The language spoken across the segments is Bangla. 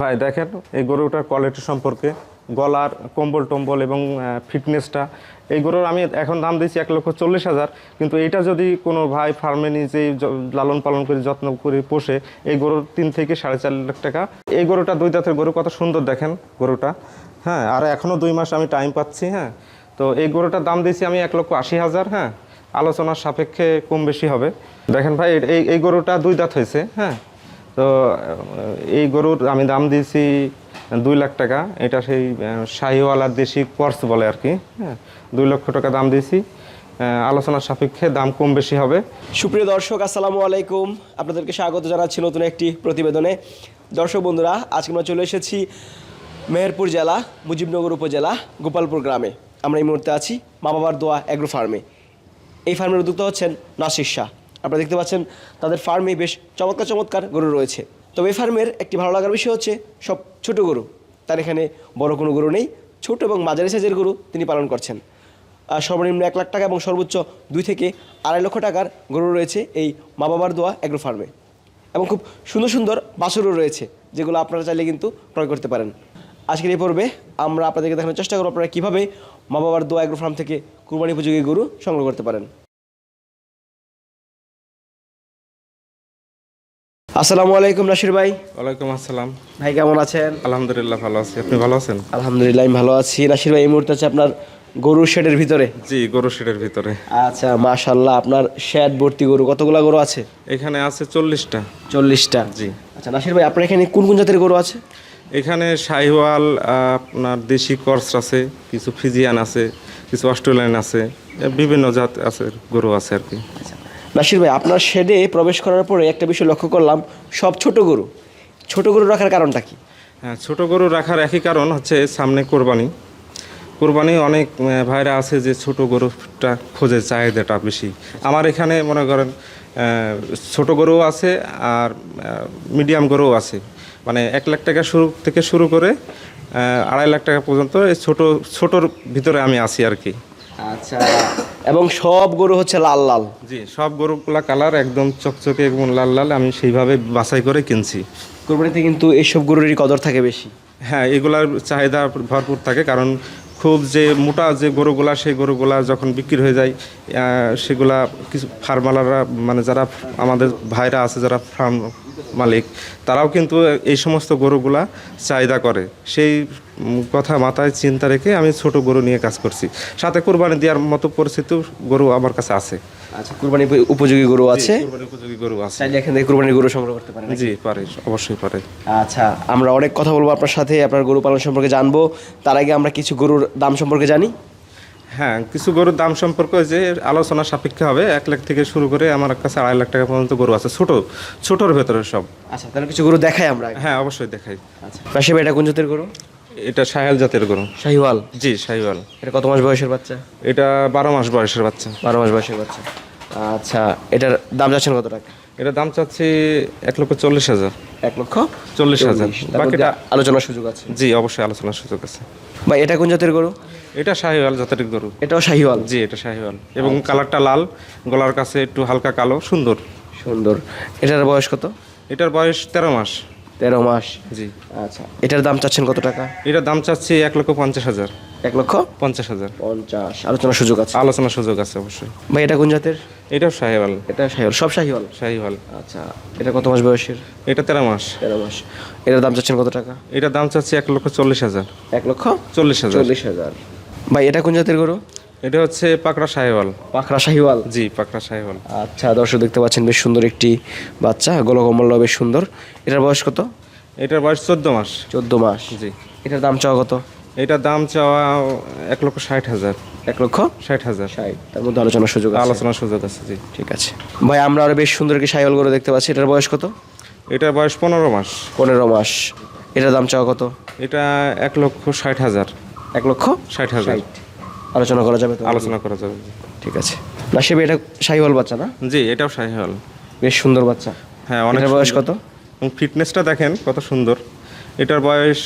ভাই, দেখেন, এই গরুটার কোয়ালিটি সম্পর্কে গলার কম্বল টম্বল এবং ফিটনেসটা এই গরুর আমি এখন দাম দিয়েছি এক লক্ষ চল্লিশ হাজার, কিন্তু এটা যদি কোনো ভাই ফার্মে নিজেই লালন পালন করে, যত্ন করে পোষে, এই গরুর তিন থেকে সাড়ে চার লাখ টাকা। এই গরুটা দুই দাঁতের গরু, কত সুন্দর দেখেন গরুটা। হ্যাঁ আর এখনও দুই মাস আমি টাইম পাচ্ছি হ্যাঁ। তো এই গরুটার দাম দিয়েছি আমি এক লক্ষ আশি হাজার হ্যাঁ। আলোচনার সাপেক্ষে কম বেশি হবে। দেখেন ভাই, এই এই গরুটা দুই দাঁত হয়েছে হ্যাঁ। তো এই গরুর আমি দাম দিয়েছি দুই লাখ টাকা। এটা সেই শাহিওয়ালার দেশি কোর্স বলে আর কি হ্যাঁ। দুই লক্ষ টাকা দাম দিয়েছি। আলোচনার সাপেক্ষে দাম কম বেশি হবে। সুপ্রিয় দর্শক, আসসালামু আলাইকুম। আপনাদেরকে স্বাগত জানাচ্ছি নতুন একটি প্রতিবেদনে। দর্শক বন্ধুরা, আজকে আমরা চলে এসেছি মেহেরপুর জেলা, মুজিবনগর উপজেলা, গোপালপুর গ্রামে। আমরা এই মুহূর্তে আছি মা বাবার দোয়া অ্যাগ্রো ফার্মে। এই ফার্মের উদ্যোক্তা হচ্ছেন নাসির শাহ। আপনারা দেখতে পাচ্ছেন, তাদের ফার্মে বেশ চমৎকার চমৎকার গরু রয়েছে। তবে এই ফার্মের একটি ভালো লাগার বিষয় হচ্ছে, সব ছোট গরু, তার এখানে বড় কোনো গরু নেই, ছোট এবং মাঝারি সাইজের গরু তিনি পালন করছেন। সর্বনিম্ন এক লাখ টাকা এবং সর্বোচ্চ দুই থেকে আড়াই লক্ষ টাকার গরু রয়েছে এই মা বাবার দোয়া অ্যাগ্রো ফার্মে এবং খুব সুন্দর সুন্দর বাছুরও রয়েছে, যেগুলো আপনারা চাইলে কিন্তু ক্রয় করতে পারেন। আজকের এই পর্বে আমরা আপনাদেরকে দেখানোর চেষ্টা করব আপনারা কীভাবে মা বাবার দোয়া অ্যাগ্রো ফার্ম থেকে কুরবানি উপযোগী গরু সংগ্রহ করতে পারেন। আসসালামু আলাইকুম নাসির ভাই। ওয়ালাইকুম আসসালাম। ভাই কেমন আছেন? আলহামদুলিল্লাহ ভালো আছি। আপনি ভালো আছেন? আলহামদুলিল্লাহ আমি ভালো আছি। নাসির ভাই এই মুহূর্তে আছে আপনার গরুর শেডের ভিতরে? জি গরু শেডের ভিতরে। আচ্ছা মাশাল্লাহ আপনার শেড ভর্তি গরু কতগুলা গরু আছে? এখানে আছে চল্লিশটা। চল্লিশটা। জি। আচ্ছা নাসির ভাই আপনার এখানে কোন কোন জাতের গরু আছে? এখানে শাহিওয়াল আপনার দেশি কর্স আছে কিছু ফিজিয়ান আছে কিছু অস্ট্রেলিয়ান আছে বিভিন্ন জাত আছে গরু আছে আর কি। আচ্ছা নাসির ভাই আপনার শেডে প্রবেশ করার পরে একটা বিষয় লক্ষ্য করলাম সব ছোট গরু। ছোট গরু রাখার কারণটা কি? হ্যাঁ ছোট গরু রাখার একই কারণ হচ্ছে সামনে কোরবানি। কোরবানি অনেক ভাইরা আছে যে ছোট গরুটা খোঁজে চাহিদাটা বেশি। আমার এখানে মনে করেন ছোট গরুও আছে আর মিডিয়াম গরুও আছে। মানে এক লাখ টাকা শুরু থেকে শুরু করে আড়াই লাখ টাকা পর্যন্ত এই ছোট ছোটোর ভিতরে আমি আছি আর কি। আচ্ছা এবং সব গরু হচ্ছে লাল লাল। জি সব গরুগুলা কালার একদম চকচকে এবং লাল লাল আমি সেইভাবে বাছাই করে কিনছি। কোরবানিতে কিন্তু এইসব গরুরই কদর থাকে বেশি। হ্যাঁ এগুলার চাহিদা ভরপুর থাকে কারণ খুব যে মোটা যে গরুগুলা, সেই গরুগুলা যখন বিক্রি হয়ে যায় সেগুলা কিছু ফার্মালাররা মানে যারা আমাদের ভাইরা আছে, যারা ফার্ম মালিক, তারাও কিন্তু এই সমস্ত গরুগুলা চাহিদা করে। সেই কথা মাথায় চিন্তা রেখে আমি ছোট গরু নিয়ে কাজ করছি। সাথে কোরবানি দেওয়ার মতো পরিস্থিতি গরু আমার কাছে আছে। আচ্ছা কোরবানি উপযোগী গরু আছে? কোরবানি উপযোগী গরু আছে। চাইলে এখান থেকে কোরবানির গরু সংগ্রহ করতে পারেন জি পারে অবশ্যই পারে। আচ্ছা আমরা অনেক কথা বলব আপনার সাথে আপনার গরু পালন সম্পর্কে জানব। তার আগে আমরা কিছু গরুর দাম সম্পর্কে জানি। হ্যাঁ কিছু গরুর দাম সম্পর্কে যে আলোচনা সাপেক্ষে হবে। এক লাখ থেকে শুরু করে আমার কাছে আড়াই লাখ টাকা পর্যন্ত গরু আছে ছোট ছোটোর ভেতরে সব। আচ্ছা তাহলে কিছু গরু দেখাই আমরা হ্যাঁ অবশ্যই দেখাই। আচ্ছা এটা কোন জাতের গরু? এটা সাহেল জাতের গরু। শাহিওয়াল? জি সাহিওয়াল এটা কত মাস বয়সের বাচ্চা? এটা বারো মাস বয়সের বাচ্চা। বারো মাস বয়সের বাচ্চা। আচ্ছা এটার দাম যাচ্ছেন কত টাকা? এটা দাম চাচ্ছি এক লক্ষ চল্লিশ হাজার। এক লক্ষ চল্লিশ হাজার। বাকিটা আলোচনার সুযোগ আছে। জি অবশ্যই আলোচনার সুযোগ আছে। ভাই এটা কোন জাতের গরু? এটা শাহিওয়াল জাতের গরু। এটাও শাহিওয়াল? জি এটা শাহিওয়াল। এবং কালারটা লাল গলার কাছে একটু হালকা কালো সুন্দর। সুন্দর। এটার বয়স কত? এটার বয়স তেরো মাস। তেরো মাস। জি। আচ্ছা এটার দাম চাচ্ছেন কত টাকা? এটার দাম চাচ্ছি এক লক্ষ পঞ্চাশ হাজার। এক লক্ষ পঞ্চাশ হাজার। পঞ্চাশ আলোচনার সুযোগ আছে। আলোচনার সুযোগ আছে অবশ্যই। ভাই এটা কোন জাতের? এটাও শাহিওয়াল। এটা শাহিওয়াল সব শাহিওয়াল? শাহিওয়াল। আচ্ছা এটা কত মাস বয়সের? এটা তেরো মাস। তেরো মাস। এটার দাম চাচ্ছেন কত টাকা? এটার দাম চাচ্ছি এক লক্ষ চল্লিশ হাজার। এক লক্ষ চল্লিশ হাজার। চল্লিশ হাজার। ভাই এটা কোন জাতের গরু? এটা হচ্ছে পাকড়া শাহিওয়াল। পাখরা শাহিওয়াল? জি পাকড়া শাহিওয়াল। আচ্ছা দর্শক দেখতে পাচ্ছেন বেশ সুন্দর একটি বাচ্চা গোলকমল্ল বেশ সুন্দর। এটার বয়স কত? এটার বয়স চোদ্দ মাস। চোদ্দ মাস। জি। এটার দাম চাওয়া কত? এটার দাম চাওয়া এক লক্ষ ষাট হাজার। এক লক্ষ? ষাট হাজার। ষাট। তার মধ্যে আলোচনার সুযোগ আলোচনার সুযোগ আছে জি। ঠিক আছে। ভাই আমরা আরও বেশ সুন্দর একটি শাহিওয়াল গরু দেখতে পাচ্ছি। এটার বয়স কত? এটার বয়স পনেরো মাস। পনেরো মাস। এটার দাম চাওয়া কত? এটা এক লক্ষ ষাট হাজার। এক লক্ষ ষাট হাজার। আলোচনা করা যাবে আলোচনা করা যাবে। ঠিক আছে। নাসিব এটা শাহিওয়াল বাচ্চা না? জি এটাও শাহিওয়াল। বেশ সুন্দর বাচ্চা। হ্যাঁ অনেক বয়স কত? এবং ফিটনেসটা দেখেন কত সুন্দর। এটার বয়স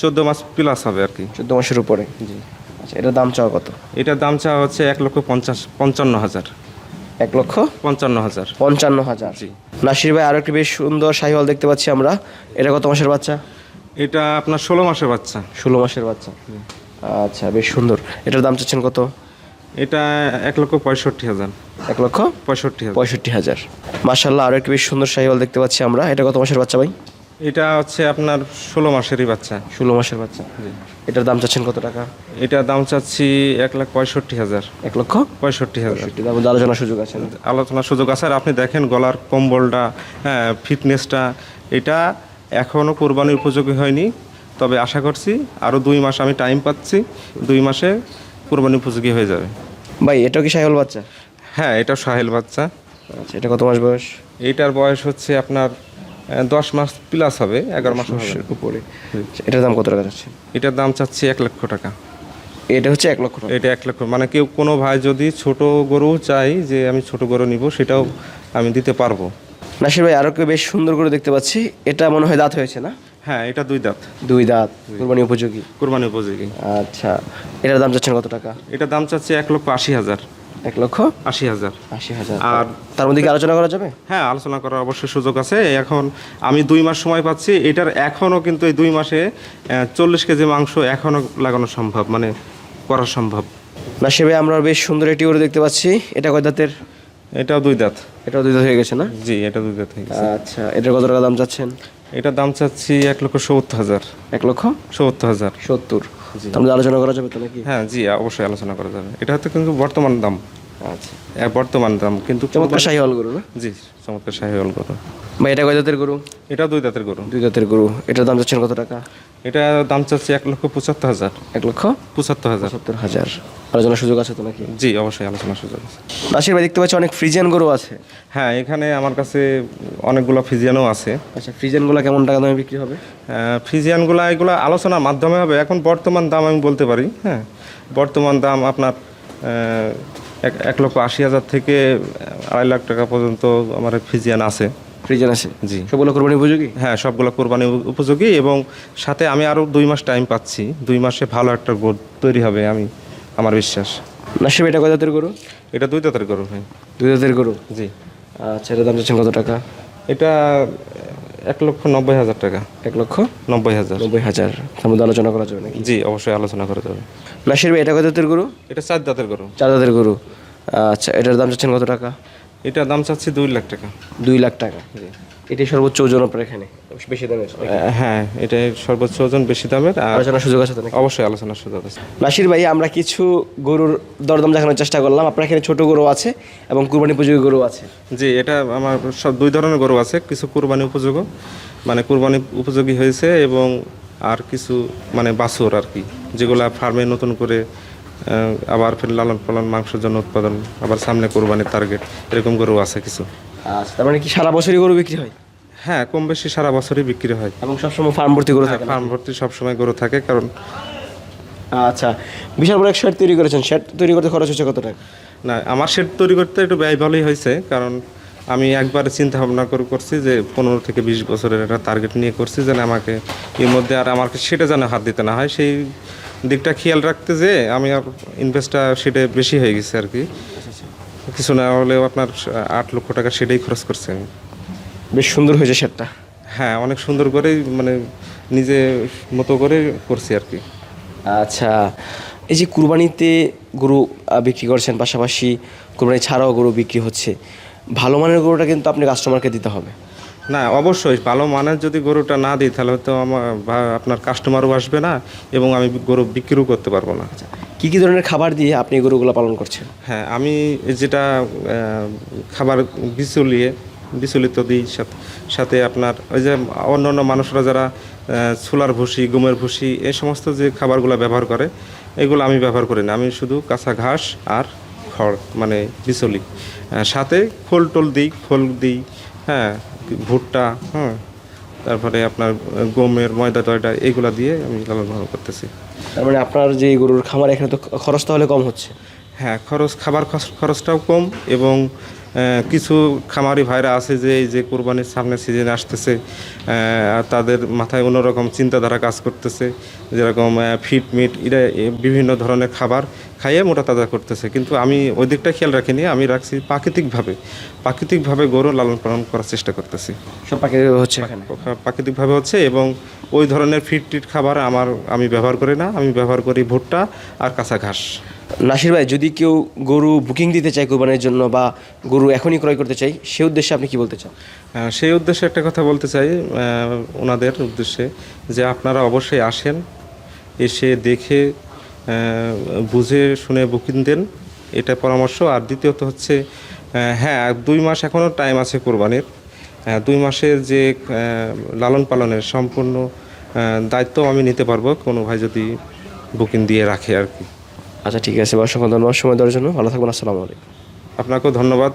চোদ্দ মাস প্লাস হবে আর কি। চোদ্দ মাসের উপরে? জি। আচ্ছা এটার দাম চাওয়া কত? এটার দাম চাওয়া হচ্ছে এক লক্ষ পঞ্চাশ পঞ্চান্ন হাজার। এক লক্ষ পঞ্চান্ন হাজার। পঞ্চান্ন হাজার। জি। নাসির ভাই আরও একটি বেশ সুন্দর শাহিওয়াল দেখতে পাচ্ছি আমরা। এটা কত মাসের বাচ্চা? এটা আপনার ষোলো মাসের বাচ্চা। ষোলো মাসের বাচ্চা। আচ্ছা বেশ সুন্দর। এটার দাম চাচ্ছেন কত? এটা এক লক্ষ পঁয়ষট্টি হাজার। এক লক্ষ পঁয়ষট্টি পঁয়ষট্টি হাজার। মার্শাল্লাহ আরও একটি বেশ সুন্দর শাহিওয়াল দেখতে পাচ্ছি আমরা। এটা কত মাসের বাচ্চা ভাই? এটা হচ্ছে আপনার ষোলো মাসেরই বাচ্চা। ষোলো মাসের বাচ্চা। এটার দাম চাচ্ছেন কত টাকা? এটা দাম চাচ্ছি এক লাখ পঁয়ষট্টি হাজার। এক লক্ষ পঁয়ষট্টি হাজার। এটির আলোচনার সুযোগ আছে আলোচনার সুযোগ আছে। আর আপনি দেখেন গলার কম্বলটা হ্যাঁ ফিটনেসটা এটা এখনও কোরবানির উপযোগী হয়নি। তবে আশা করছি আরও দুই মাস আমি টাইম পাচ্ছি দুই মাসে কোরবানি উপযোগী হয়ে যাবে। ভাই এটা কি শাহিওয়াল বাচ্চা? হ্যাঁ এটা সাহেল বাচ্চা। আচ্ছা এটা কত মাস বয়স? এইটার বয়স হচ্ছে আপনার দশ মাস প্লাস হবে এগারো মাস হবে। উপরে। আচ্ছা, এটার দাম কত টাকা যাচ্ছে? এটার দাম চাচ্ছি এক লক্ষ টাকা। এটা হচ্ছে এক লক্ষ টাকা? এটা এক লক্ষ মানে কেউ কোনো ভাই যদি ছোট গরু চাই যে আমি ছোট গরু নিব সেটাও আমি দিতে পারব। নাসির ভাই আরও কেউ বেশ সুন্দর করে দেখতে পাচ্ছি এটা মনে হয় দাঁত হয়েছে না? হ্যাঁ এটা দুই দাঁত। দুই দাঁত কোরবানি উপযোগী। কোরবানি উপযোগী। আচ্ছা এটার দাম চাচ্ছেন কত টাকা? এটার দাম চাচ্ছি এক লক্ষ আশি হাজার। এক লক্ষ আশি হাজার। আশি হাজার। আর তার মধ্যে কি আলোচনা করা যাবে? হ্যাঁ আলোচনা করার অবশ্যই সুযোগ আছে। এখন আমি দুই মাস সময় পাচ্ছি। এটার এখনও কিন্তু এই দুই মাসে চল্লিশ কেজি মাংস এখনও লাগানো সম্ভব মানে করা সম্ভব। না ভাই আমরা বেশ সুন্দর একটি গরু দেখতে পাচ্ছি। এটা কয় দাঁতের? এটাও দুই দাঁত। এটাও দুই দাঁত হয়ে গেছে না? জি এটা দুই দাঁত হয়ে গেছে। আচ্ছা এটার কত টাকা দাম চাচ্ছেন? এটার দাম চাচ্ছি এক লক্ষ সত্তর হাজার। এক লক্ষ? সত্তর হাজার। সত্তর? তার আলোচনা করা যাবে তো নাকি হ্যাঁ জি অবশ্যই আলোচনা করা যাবে। এটা হচ্ছে কিন্তু বর্তমান দাম। আচ্ছা। বর্তমান দাম কিন্তু চমৎকার শাহিওয়াল গরু না? জি চমৎকার শাহিওয়াল গরু। ভাই এটা কয় দাঁতের গরু? এটা দুই দাঁতের গরু। দুই দাঁতের গরু। এটার দাম চাচ্ছেন কত টাকা? এটা দাম চাচ্ছি এক লক্ষ পঁচাত্তর হাজার। এক লক্ষ পঁচাত্তর হাজার। সত্তর হাজার। আলোচনার সুযোগ আছে তো নাকি? জি অবশ্যই আলোচনার সুযোগ আছে। নাসির ভাই দেখতে পাচ্ছি অনেক ফ্রিজিয়ান গরু আছে। হ্যাঁ এখানে আমার কাছে অনেকগুলো ফিজিয়ানও আছে। আচ্ছা ফ্রিজিয়ানগুলো কেমন টাকা দামে বিক্রি হবে? ফিজিয়ানগুলো এগুলো আলোচনার মাধ্যমে হবে। এখন বর্তমান দাম আমি বলতে পারি হ্যাঁ। বর্তমান দাম আপনার এক এক লক্ষ আশি হাজার থেকে আড়াই লাখ টাকা পর্যন্ত আমার ফিজিয়ান আছে। ফ্রিজিয়ান আছে? জি। সবগুলো কোরবানি উপযোগী? হ্যাঁ সবগুলো কোরবানি উপযোগী এবং সাথে আমি আরও দুই মাস টাইম পাচ্ছি। দুই মাসে ভালো একটা গোদ তৈরি হবে আমি আমার বিশ্বাস। ভাই এটা কয় দাঁতের গরু? এটা দুই দাঁতের গরু ভাই। দুই দাঁতের গরু? জি। আচ্ছা এটার দাম চাচ্ছেন কত টাকা? এটা এক লক্ষ নব্বই হাজার টাকা। এক লক্ষ নব্বই হাজার। নব্বই হাজার। তার মধ্যে আলোচনা করা যাবে নাকি? জি অবশ্যই আলোচনা করা যাবে। নাসির ভাই এটা কত দাঁতের গরু? এটা চার দাঁতের গরু। চার দাঁতের গরু। আচ্ছা এটার দাম চাচ্ছেন কত টাকা? এটার দাম চাচ্ছি দুই লাখ টাকা। দুই লাখ টাকা। এটাই সর্বোচ্চ ওজন আপনার এখানে? বেশি দামের হ্যাঁ এটা সর্বোচ্চ ওজন বেশি দামের আলোচনার সুযোগ আছে অবশ্যই আলোচনার সুযোগ আছে। নাসির ভাই আমরা কিছু গরুর দরদাম দেখানোর চেষ্টা করলাম। আপনার এখানে ছোট গরু আছে এবং কুরবানি উপযোগী গরু আছে। জি এটা আমার সব দুই ধরনের গরু আছে কিছু কুরবানি উপযোগী মানে কুরবানি উপযোগী হয়েছে এবং আর কিছু মানে বাছুর আর কি যেগুলা ফার্মে নতুন করে আবার ফের লালন পালন মাংসের জন্য উৎপাদন আবার সামনে কোরবানির টার্গেট এরকম গরু আছে কিছু। আচ্ছা তার মানে কি সারা বছরই গরু বিক্রি হয়? হ্যাঁ কম বেশি সারা বছরই বিক্রি হয়। এবং সবসময় ফার্ম ভর্তি গরু থাকে ফার্ম ভর্তি সবসময় গরু থাকে কারণ আচ্ছা বিশাল বড় এক শেড তৈরি করেছেন। শেড তৈরি করতে খরচ হচ্ছে কত টাকা? না আমার শেড তৈরি করতে একটু ব্যয় ভালোই হয়েছে কারণ আমি একবার চিন্তা ভাবনা করে করছি যে পনেরো থেকে বিশ বছরের একটা টার্গেট নিয়ে করছি যেন আমাকে এর মধ্যে আর আমাকে সেটা যেন হাত দিতে না হয়। সেই দিকটা খেয়াল রাখতে যে আমি আর ইনভেস্টটা সেটা বেশি হয়ে গেছে আর কি। কিছু না হলেও আপনার আট লক্ষ টাকা সেটাই খরচ করছি আমি। বেশ সুন্দর হয়েছে সেটটা হ্যাঁ অনেক সুন্দর করেই মানে নিজে মতো করে করছি আর কি। আচ্ছা এই যে কুরবানিতে গরু বিক্রি করছেন পাশাপাশি কুরবানি ছাড়াও গরু বিক্রি হচ্ছে ভালো মানের গরুটা কিন্তু আপনি কাস্টমারকে দিতে হবে। না অবশ্যই। ভালো মানের যদি গরুটা না দিই তাহলে তো আমার আপনার কাস্টমারও আসবে না এবং আমি গরু বিক্রিও করতে পারব না। কি কি ধরনের খাবার দিয়ে আপনি গরুগুলো পালন করছেন? হ্যাঁ আমি যেটা খাবার বিচুলিয়ে বিচলিত দিই সাথে সাথে আপনার ওই যে অন্য অন্য মানুষরা যারা ছোলার ভুসি গমের ভুসি এই সমস্ত যে খাবারগুলো ব্যবহার করে এগুলো আমি ব্যবহার করি না। আমি শুধু কাঁচা ঘাস আর খড় মানে বিচলি সাথে খোল টোল দিই খোল দিই হ্যাঁ ভুট্টা হ্যাঁ তারপরে আপনার গমের ময়দা টয়দা এইগুলো দিয়ে আমি লালন পালন করতেছি। তার মানে আপনার যে গরুর খামার এখানে তো খরচ তাহলে কম হচ্ছে? হ্যাঁ খরচ খাবার খরচ- খরচটাও কম এবং কিছু খামারি ভাইরা আছে যে এই যে কোরবানির সামনে সিজন আসতেছে আর তাদের মাথায় অন্যরকম চিন্তাধারা কাজ করতেছে যেরকম ফিট মিট এরা বিভিন্ন ধরনের খাবার খাইয়ে মোটা তাজা করতেছে। কিন্তু আমি ওই দিকটা খেয়াল রাখিনি আমি রাখছি প্রাকৃতিকভাবে। প্রাকৃতিকভাবে গরু লালন পালন করার চেষ্টা করতেছি। সব পাখি হচ্ছে প্রাকৃতিকভাবে হচ্ছে এবং ওই ধরনের ফিট টিট খাবার আমার আমি ব্যবহার করি না আমি ব্যবহার করি ভুট্টা আর কাঁচা ঘাস। নাসির ভাই, যদি কেউ গরু বুকিং দিতে চায় কোরবানির জন্য বা গরু এখনই ক্রয় করতে চাই সে উদ্দেশ্যে আপনি কি বলতে চান? সেই উদ্দেশ্যে একটা কথা বলতে চাই। ওনাদের উদ্দেশ্যে যে আপনারা অবশ্যই আসেন, এসে দেখে বুঝে শুনে বুকিং দেন, এটা পরামর্শ। আর দ্বিতীয়ত হচ্ছে হ্যাঁ দুই মাস এখনও টাইম আছে কোরবানির। দুই মাসের যে লালন পালনের সম্পূর্ণ দায়িত্ব আমি নিতে পারব। কোনো ভাই যদি বুকিং দিয়ে রাখে আর কি। আচ্ছা ঠিক আছে। অসংখ্য ধন্যবাদ সময় দেওয়ার জন্য। ভালো থাকবেন আসসালামু আলাইকুম। আপনাকেও ধন্যবাদ।